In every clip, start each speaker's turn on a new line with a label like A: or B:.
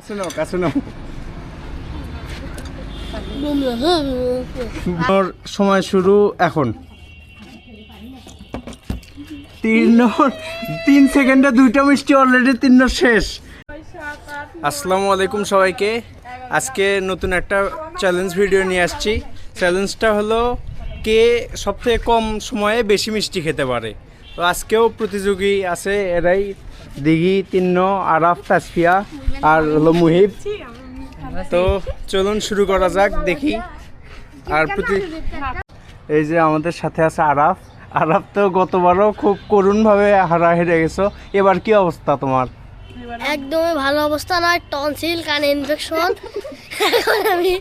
A: কাছে নাও কাছে নাও সময় শুরু এখন। তিন তিন সেকেন্ডে দুইটা মিষ্টি অলরেডি তিন শেষ। আসসালামু আলাইকুম সবাইকে। আজকে নতুন একটা চ্যালেঞ্জ ভিডিও নিয়ে আসছি। চ্যালেঞ্জটা হলো কে সবথেকে কম সময়ে বেশি মিষ্টি খেতে পারে। তো আজকেও প্রতিযোগী আছে এরাই। দিঘি তিন্ন আরাফ তাসফিয়া। আর হলো মুহিব তো চলুন শুরু করা যাক, দেখি। আর প্রতি এই যে আমাদের সাথে আছে আরাফ। আরাফ তো গতবারও খুব করুণভাবে হারা হেরে গেছো। এবার কি অবস্থা তোমার?
B: একদমই ভালো অবস্থা নয়, টনসিল, কানে ইনফেকশন এখন আমি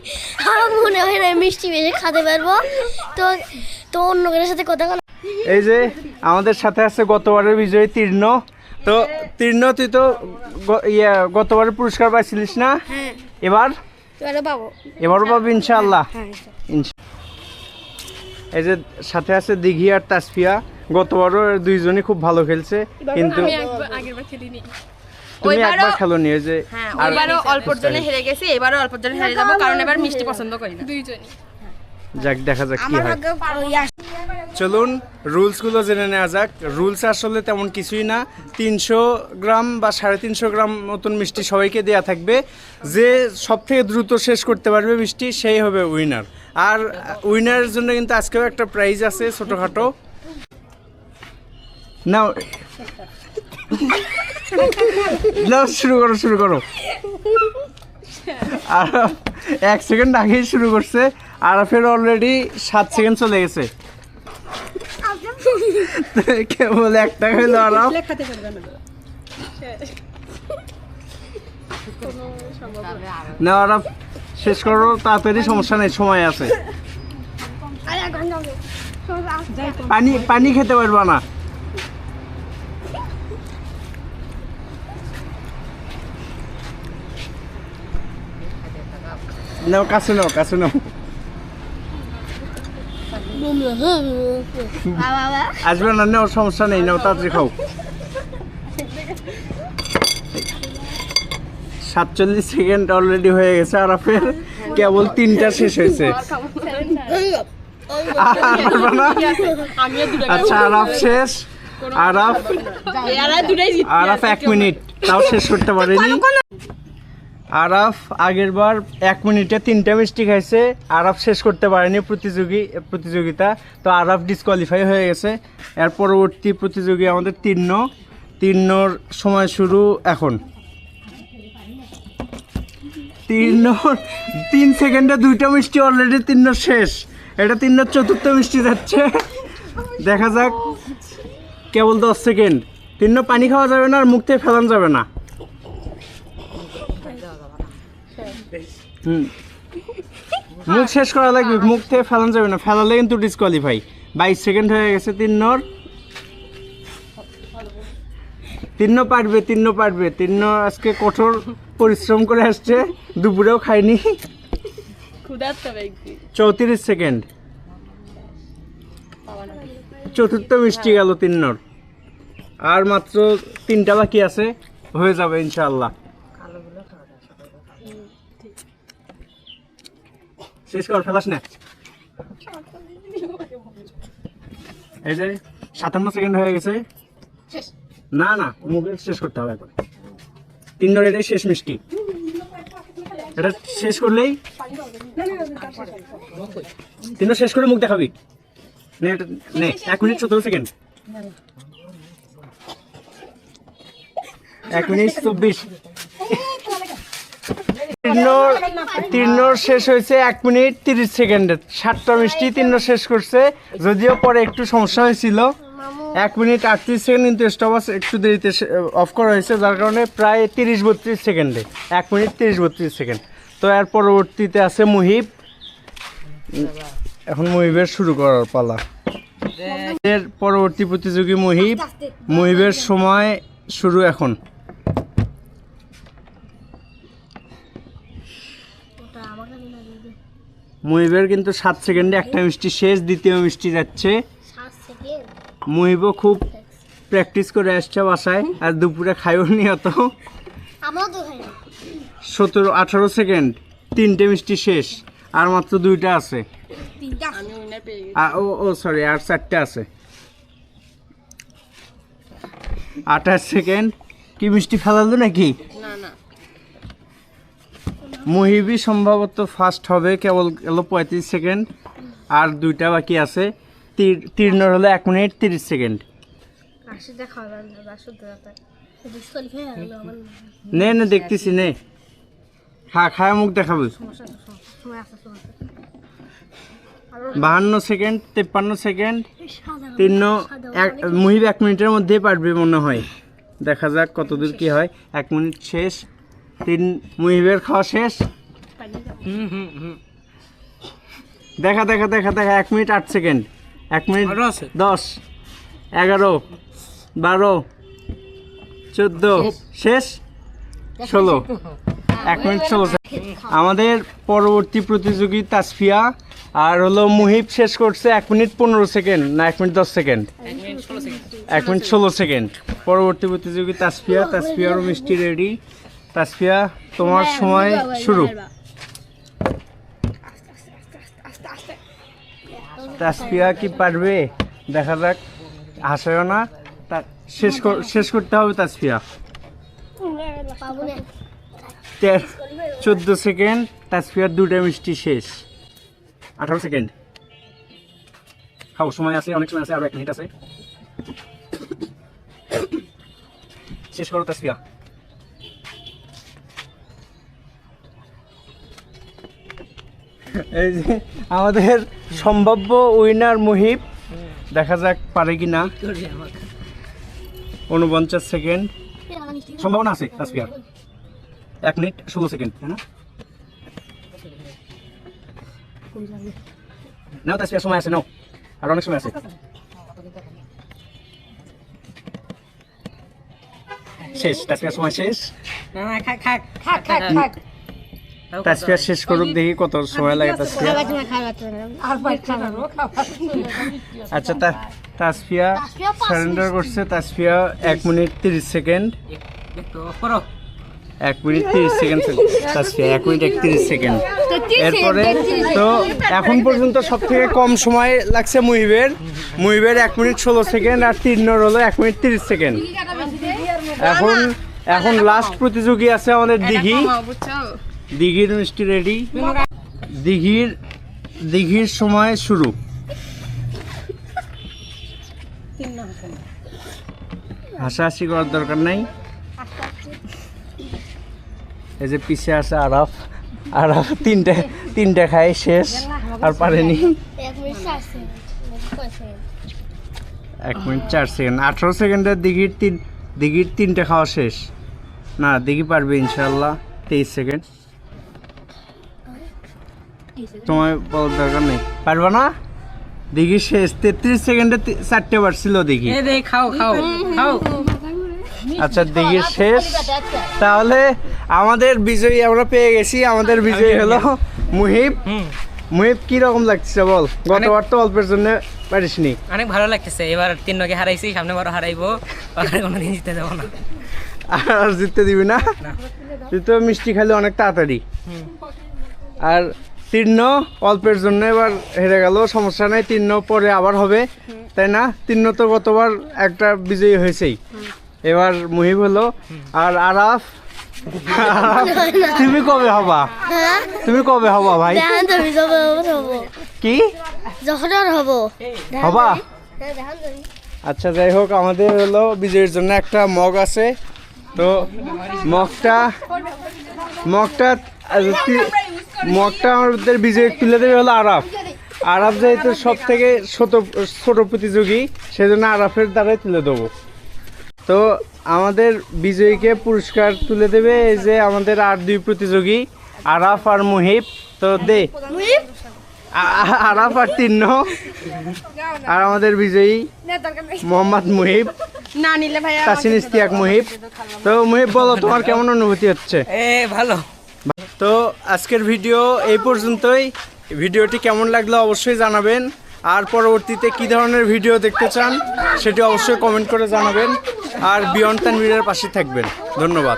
B: আমার মনে হয় না মিষ্টি বেশি খাতে পারব। তো তো অন্য কারোর সাথে কথা
A: এই যে আমাদের সাথে আছে গতবারের বিজয়ী তীর্ণ। তো তীর্ণ তুই তো ইয়ে গতবারের পুরস্কার পাইছিলিস না?
B: হ্যাঁ।
A: এবার? এবারও পাবি। ইনশাআল্লাহ।
B: হ্যাঁ
A: এই যে সাথে আছে দিঘি আর তাসফিয়া। গতবারও দুইজনই খুব ভালো খেলছে কিন্তু
C: আমি একবার- আগেরবার খেলিনি।
A: তুমি একবার খেলো নিয়ে যে
C: হ্যাঁ
A: আর
C: ওইবারও অল্পর জন্য হেরে গেছি এবারও অল্পর জন্য হেরে যাব কারণ এবার মিষ্টি পছন্দ করি না। দুইজনই।
A: যাক দেখা যাক কি হয়। চলুন, রুলসগুলো জেনে নেওয়া যাক। রুলস আসলে তেমন কিছুই না। তিনশো গ্রাম বা সাড়ে তিনশো গ্রাম মতন মিষ্টি সবাইকে দেয়া থাকবে। যে সব থেকে দ্রুত শেষ করতে পারবে মিষ্টি, সেই হবে উইনার। আর উইনারের জন্য কিন্তু আজকেও একটা প্রাইজ আছে ছোটোখাটো। নাও। নাও, শুরু করো শুরু করো। আর এক সেকেন্ড আগেই শুরু করছে। আরাফের অলরেডি সাত সেকেন্ড চলে গেছে। কেবল একটা আরাফ না আরাফ শেষ করো তাড়াতাড়ি সমস্যা নেই সময় আছে। পানি পানি খেতে পারবা না। নাও কাছে নাও কাছে নাও। আসবে না নাও সমস্যা নেই নাও তাড়াতাড়ি খাও। সাতচল্লিশ সেকেন্ড অলরেডি হয়ে গেছে আরাফের কেবল তিনটা শেষ হয়েছে। আর? আচ্ছা আরাফ শেষ। আরাফ আরাফ এক মিনিট তাও শেষ করতে পারেনি। আরাফ আগের বার এক মিনিটে তিনটা মিষ্টি খাইছে। আরাফ শেষ করতে পারেনি প্রতিযোগী, প্রতিযোগিতা। তো আরাফ ডিসকোয়ালিফাই হয়ে গেছে। এর পরবর্তী প্রতিযোগী আমাদের তিন্ন তিন্নর সময় শুরু এখন। তিন্ন তিন সেকেন্ডে দুইটা মিষ্টি অলরেডি তিন্ন শেষ। এটা তিন্নর চতুর্থ মিষ্টি যাচ্ছে। দেখা যাক। কেবল দশ সেকেন্ড। তিন্ন পানি খাওয়া যাবে না আর মুখ থেকে ফেলানো যাবে না। মুখ শেষ করা লাগবে মুখ থেকে ফেলানো যাবে না। ফেলালে কিন্তু ডিসকোয়ালিফাই বাইশ সেকেন্ড হয়ে গেছে তিন্নর তিন্ন পারবে তিন্ন পারবে। তিন্ন আজকে কঠোর পরিশ্রম করে আসছে দুপুরেও খায়নি। চৌত্রিশ সেকেন্ড চতুর্থ মিষ্টি গেল তিন্নর আর মাত্র তিনটা বাকি আছে হয়ে যাবে ইনশাআল্লাহ। শেষ কর ফেলাস না। এই যে সাতান্ন সেকেন্ড হয়ে গেছে। না না মুখে শেষ করতে হবে এখন। তিন ধরে এটাই শেষ মিষ্টি। এটা শেষ করলেই তিন শেষ করে মুখ দেখাবি। নে এক মিনিট সতেরো সেকেন্ড এক মিনিট চব্বিশ। তিন্নর তিন্নর শেষ হয়েছে এক মিনিট তিরিশ সেকেন্ডে। সাতটা মিষ্টি তিন্ন শেষ করছে, যদিও পরে একটু সমস্যা হয়েছিল। এক মিনিট আটত্রিশ সেকেন্ড কিন্তু স্টপ একটু দেরিতে অফ করা হয়েছে, যার কারণে প্রায় তিরিশ বত্রিশ সেকেন্ডে, এক মিনিট তিরিশ বত্রিশ সেকেন্ড। তো এর পরবর্তীতে আছে মুহিব। এখন মুহিবের শুরু করার পালা। এর পরবর্তী প্রতিযোগী মুহিব। মুহিবের সময় শুরু এখন। মুহিবের কিন্তু সাত সেকেন্ডে একটা মিষ্টি শেষ দ্বিতীয় মিষ্টি যাচ্ছে। মুহিবও খুব প্র্যাকটিস করে আসছে বাসায় আর দুপুরে খাইও নি। অত সতেরো আঠারো সেকেন্ড তিনটে মিষ্টি শেষ আর মাত্র দুইটা আছে। ও ও সরি আর চারটে আছে। আঠাশ সেকেন্ড কি মিষ্টি ফেলালো নাকি? মহিবি সম্ভবত ফার্স্ট হবে কেবল এলো পঁয়ত্রিশ সেকেন্ড। আর দুইটা বাকি আছে। তীর- তীর্ণর হলো এক মিনিট তিরিশ সেকেন্ড। নে নে দেখতেছি নে। খা খায় মুখ দেখাবো। বাহান্ন সেকেন্ড তেপ্পান্ন সেকেন্ড। তিন্ন এক মুহিব এক মিনিটের মধ্যে পারবে মনে হয়। দেখা যাক কতদূর কি হয়। এক মিনিট শেষ। তিন মুহিবের খাওয়া শেষ। দেখা দেখা দেখা দেখা এক মিনিট আট সেকেন্ড। এক মিনিট দশ এগারো বারো চোদ্দ শেষ ষোলো। এক মিনিট ষোলো আমাদের পরবর্তী প্রতিযোগী তাসফিয়া আর হলো মুহিব শেষ করছে এক মিনিট পনেরো সেকেন্ড না এক মিনিট দশ সেকেন্ড। এক মিনিট ষোলো সেকেন্ড। পরবর্তী প্রতিযোগী তাসফিয়া তাসফিয়ারও মিষ্টি রেডি। তাসফিয়া তোমার সময় শুরু। তাসফিয়া কি পারবে? দেখা যাক হাসায়ও না। তা শেষ কর- শেষ করতে হবে তাসফিয়া। চোদ্দ সেকেন্ড তাসফিয়ার দুটা মিষ্টি শেষ। আঠারো সেকেন্ড। খাও সময় আছে অনেক সময় আছে আরও এক মিনিট আছে। শেষ করো তাসফিয়া। এই যে আমাদের সম্ভাব্য উইনার মুহিব, দেখা যাক পারে কি না উনপঞ্চাশ সেকেন্ড। সম্ভাবনা আছে, তাসফিয়ার। এক মিনিট, ষোলো সেকেন্ড, তাই না? নাও তাসফিয়ার, সময় আছে, নাও। আর অনেক সময় আছে। শেষ, তাসফিয়ার, সময় শেষ। তাসফিয়ার শেষ করুক দেখি কত সময় লাগে তাসফিয়া আচ্ছা তা তাসফিয়া
B: তাসফিয়া
A: সারেন্ডার করছে তাসফিয়া এক মিনিট তিরিশ সেকেন্ড। এক মিনিট তিরিশ সেকেন্ড তাসফিয়া এক মিনিট একত্রিশ সেকেন্ড। এরপরে তো এখন পর্যন্ত সব থেকে কম সময় লাগছে মুহিবের। মুহিবের এক মিনিট ষোলো সেকেন্ড আর তিন্নর হলো এক মিনিট তিরিশ সেকেন্ড। এখন এখন লাস্ট প্রতিযোগী আছে আমাদের দিঘি। দিঘির মিষ্টি রেডি। দিঘির দিঘির সময় শুরু। হাসাহাসি করার দরকার নাই। এই যে পিছে আছে আরাফ। আরাফ তিনটে তিনটে খায়, শেষ। আর পারেনি।
B: এক মিনিট চার সেকেন্ড।
A: আঠারো সেকেন্ডের দিঘির তিন, দিঘির তিনটে খাওয়া শেষ। না, দিঘি পারবে ইনশাল্লাহ তেইশ সেকেন্ড। তোমায় বলার দরকার নেই। পারবে না? দিঘি শেষ তেত্রিশ সেকেন্ডে চারটে বার ছিল দিঘি
D: খাও খাও খাও।
A: আচ্ছা দিঘির শেষ। তাহলে আমাদের বিজয়ী আমরা পেয়ে গেছি। আমাদের বিজয়ী হলো মুহিব। মুহিব কি রকম লাগছে বল? গতবার তো অল্পের জন্য পারিসনি।
D: অনেক ভালো লাগতেছে। এবার তিন নকে হারাইছি সামনে বড় হারাইবো। আর কোনোদিন জিতে যাব না।
A: আর জিততে দিবি না? তুই তো মিষ্টি খালি অনেক তাড়াতাড়ি। আর তিন্ন অল্পের জন্য এবার হেরে গেল সমস্যা নেই তিন্ন পরে আবার হবে তাই না? তিন্ন তো গতবার একটা বিজয়ী হয়েছেই। এবার মুহিব হলো আর আরাফ তুমি কবে হবা?
B: হ্যাঁ?
A: তুমি কবে হবা ভাই? কি?
B: যখন হবা। হ্যাঁ
A: আচ্ছা যাই হোক আমাদের হলো বিজয়ের জন্য একটা মগ আছে। তো মগটা মগটা মগটা আমাদের বিজয় তুলে দেবে হলো আরাফ। আরাফ যেহেতু সব থেকে ছোট ছোট প্রতিযোগী সেজন্য আরাফের দ্বারাই তুলে দেবো। তো আমাদের বিজয়ীকে পুরস্কার তুলে দেবে এই যে আমাদের আর দুই প্রতিযোগী আরাফ আর মুহিব। তো দে। আরাফ আর তিন্ন। আর আমাদের বিজয়ী মোহাম্মদ মুহিব।
C: না নিলে ভাইয়া
A: তাসিন ইস্তিয়াক মুহিব। তো মুহিব বলো তোমার কেমন অনুভূতি হচ্ছে?
D: এ ভালো।
A: তো আজকের ভিডিও এই পর্যন্তই। ভিডিওটি কেমন লাগল অবশ্যই জানাবেন। আর পরবর্তীতে কি ধরনের ভিডিও দেখতে চান, সেটি অবশ্যই কমেন্ট করে জানাবেন। আর বিয়ন্ড তানভীরের পাশে থাকবেন। ধন্যবাদ।